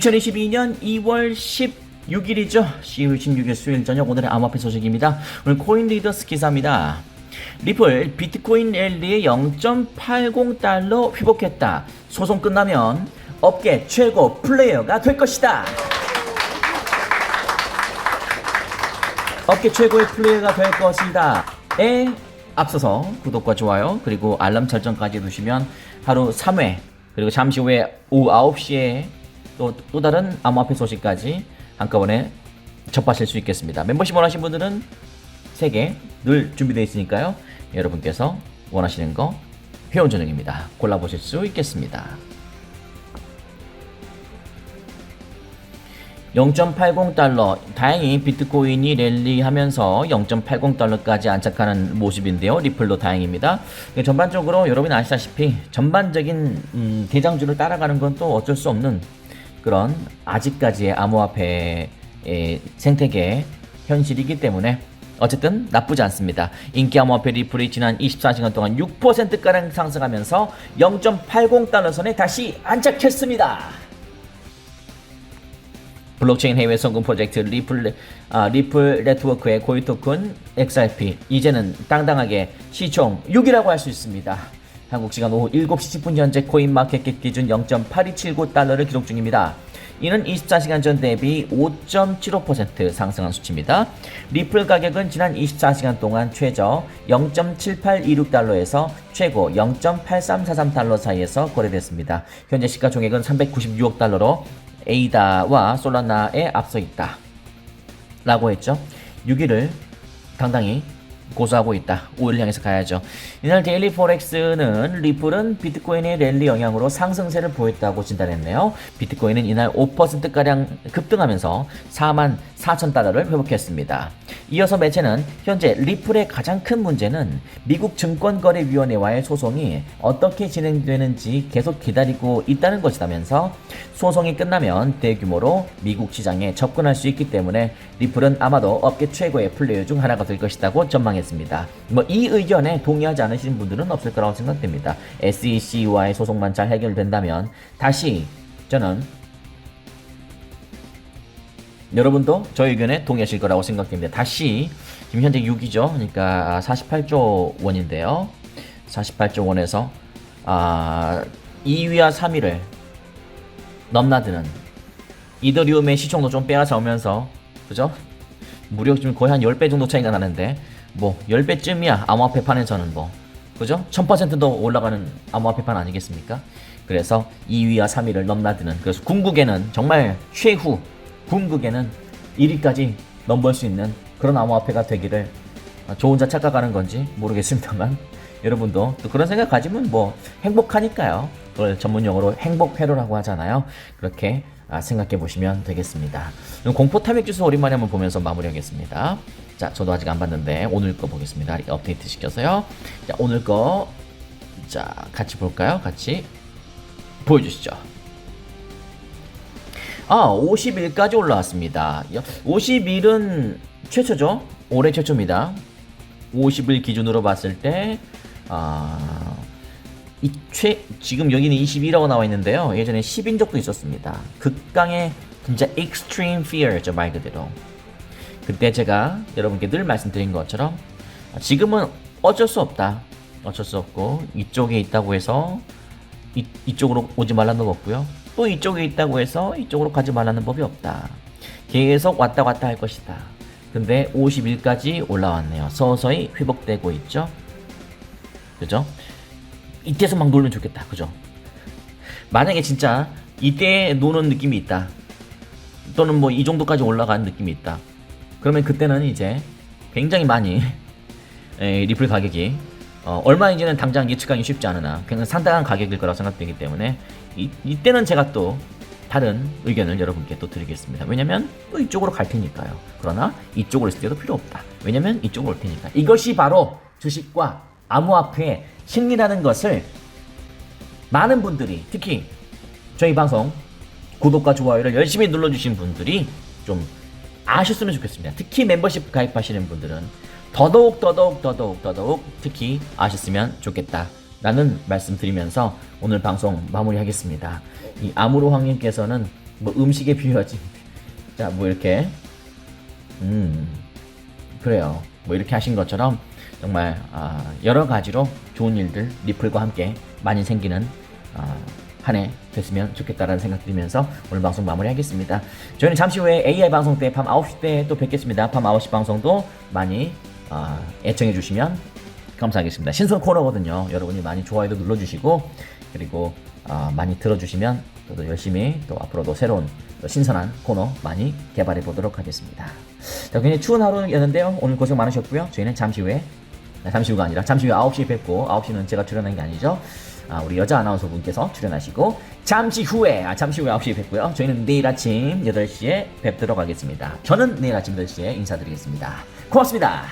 2022년 2월 16일이죠. 10월 16일 수요일 저녁 오늘의 암호화폐 소식입니다. 오늘 코인 리더스 기사입니다. 리플 비트코인 랠리에 0.80달러 회복했다. 소송 끝나면 업계 최고 플레이어가 될 것이다. 업계 최고의 플레이어가 될 것이다 에 앞서서 구독과 좋아요 그리고 알람 설정까지 해두시면 하루 3회 그리고 잠시 후에 오후 9시에 또, 또 다른 암호화폐 소식까지 한꺼번에 접하실 수 있겠습니다. 멤버십 원하신 분들은 3개 늘 준비되어 있으니까요. 여러분께서 원하시는 거 회원 전용입니다. 골라보실 수 있겠습니다. 0.80달러. 다행히 비트코인이 랠리하면서 0.80달러까지 안착하는 모습인데요. 리플도 다행입니다. 전반적으로 여러분이 아시다시피 전반적인 음, 대장주를 따라가는 건 또 어쩔 수 없는 그런 아직까지의 암호화폐의 생태계 현실이기 때문에 어쨌든 나쁘지 않습니다. 인기 암호화폐 리플이 지난 24시간 동안 6%가량 상승하면서 0.80달러 선에 다시 안착했습니다. 블록체인 해외 성공 프로젝트 리플, 아, 리플 네트워크의 고유 토큰 XRP 이제는 당당하게 시총 6이라고 할 수 있습니다. 한국 시간 오후 7시 10분 현재 코인 마켓캡 기준 0.8279달러를 기록 중입니다. 이는 24시간 전 대비 5.75% 상승한 수치입니다. 리플 가격은 지난 24시간 동안 최저 0.7826달러에서 최고 0.8343달러 사이에서 거래됐습니다. 현재 시가총액은 396억 달러로 에이다와 솔라나에 앞서 있다. 라고 했죠. 6위를 당당히 고수하고 있다. 5위를 향해서 가야죠. 이날 데일리 포렉스는 리플은 비트코인의 랠리 영향으로 상승세를 보였다고 진단했네요. 비트코인은 이날 5%가량 급등하면서 4만 4천 달러를 회복했습니다. 이어서 매체는 현재 리플의 가장 큰 문제는 미국 증권거래위원회와의 소송이 어떻게 진행되는지 계속 기다리고 있다는 것이라면서 소송이 끝나면 대규모로 미국 시장에 접근할 수 있기 때문에 리플은 아마도 업계 최고의 플레이어 중 하나가 될 것이라고 전망했습니다. 뭐 이 의견에 동의하지 않으시는 분들은 없을 거라고 생각됩니다. SEC와의 소송만 잘 해결된다면 다시 저는 여러분도 저 의견에 동의하실 거라고 생각됩니다. 다시 지금 현재 6이죠. 그러니까 48조 원인데요. 48조 원에서 아, 2위와 3위를 넘나드는 이더리움의 시총도 좀 빼앗아오면서 그죠? 무려 지금 거의 한 10배 정도 차이가 나는데 뭐 10배쯤이야 암호화폐 판에서는 뭐 그죠? 1000%도 올라가는 암호화폐 판 아니겠습니까? 그래서 2위와 3위를 넘나드는 그래서 궁극에는 정말 최후 궁극에는 1위까지 넘볼 수 있는 그런 암호화폐가 되기를 저 혼자 착각하는 건지 모르겠습니다만 여러분도 또 그런 생각 가지면 뭐 행복하니까요. 그걸 전문 용어로 행복회로라고 하잖아요. 그렇게 아, 생각해 보시면 되겠습니다. 공포 탐욕 지수 오랜만에 한번 보면서 마무리하겠습니다. 자, 저도 아직 안 봤는데 오늘 거 보겠습니다. 업데이트 시켜서요. 자, 오늘 거 자, 같이 볼까요? 같이 보여주시죠. 아, 50일까지 올라왔습니다. 50일은 최초죠. 올해 최초입니다. 50일 기준으로 봤을 때, 아, 이 최, 지금 여기는 22라고 나와 있는데요. 예전에 10인 적도 있었습니다. 극강의 진짜 extreme fear죠, 말 그대로. 그때 제가 여러분께 늘 말씀드린 것처럼 지금은 어쩔 수 없다. 어쩔 수 없고, 이쪽에 있다고 해서 이, 이쪽으로 오지 말라는 법 없고요. 또 이쪽에 있다고 해서 이쪽으로 가지 말라는 법이 없다. 계속 왔다 갔다 할 것이다. 근데 50일까지 올라왔네요. 서서히 회복되고 있죠. 그죠? 이때서 막 놀면 좋겠다. 그죠? 만약에 진짜 이때 노는 느낌이 있다. 또는 뭐 이 정도까지 올라간 느낌이 있다. 그러면 그때는 이제 굉장히 많이 에, 리플 가격이 어, 얼마인지는 당장 예측하기 쉽지 않으나 그냥 상당한 가격일 거라고 생각되기 때문에 이, 이때는 제가 또 다른 의견을 여러분께 또 드리겠습니다. 왜냐면 또 이쪽으로 갈 테니까요. 그러나 이쪽으로 있을 때도 필요 없다. 왜냐면 이쪽으로 올 테니까. 이것이 바로 주식과 암호화폐의 심리라는 것을 많은 분들이 특히 저희 방송 구독과 좋아요를 열심히 눌러주신 분들이 좀 아셨으면 좋겠습니다. 특히 멤버십 가입하시는 분들은 더더욱 더더욱 더더욱 더더욱 특히 아셨으면 좋겠다. 라는 말씀 드리면서 오늘 방송 마무리하겠습니다. 이 아무로 황님께서는 뭐 음식에 비유하지. 자, 뭐 이렇게 음 그래요. 뭐 이렇게 하신 것처럼 정말 아, 여러 가지로 좋은 일들 리플과 함께 많이 생기는 아, 한 해 됐으면 좋겠다라는 생각 들면서 오늘 방송 마무리하겠습니다. 저희는 잠시 후에 AI 방송 때 밤 9시 때 또 뵙겠습니다. 밤 9시 방송도 많이 아, 애청해 주시면 감사하겠습니다. 신선 코너거든요. 여러분이 많이 좋아요도 눌러주시고 그리고 아, 많이 들어주시면 저도 열심히 또 앞으로도 새로운 또 신선한 코너 많이 개발해 보도록 하겠습니다. 자, 굉장히 추운 하루였는데요. 오늘 고생 많으셨고요. 저희는 잠시 후에 아, 잠시 후가 아니라 잠시 후에 9시에 뵙고 9시는 제가 출연한 게 아니죠. 아, 우리 여자 아나운서 분께서 출연하시고 잠시 후에 아, 잠시 후에 9시에 뵙고요. 저희는 내일 아침 8시에 뵙도록 하겠습니다. 저는 내일 아침 8시에 인사드리겠습니다. 고맙습니다.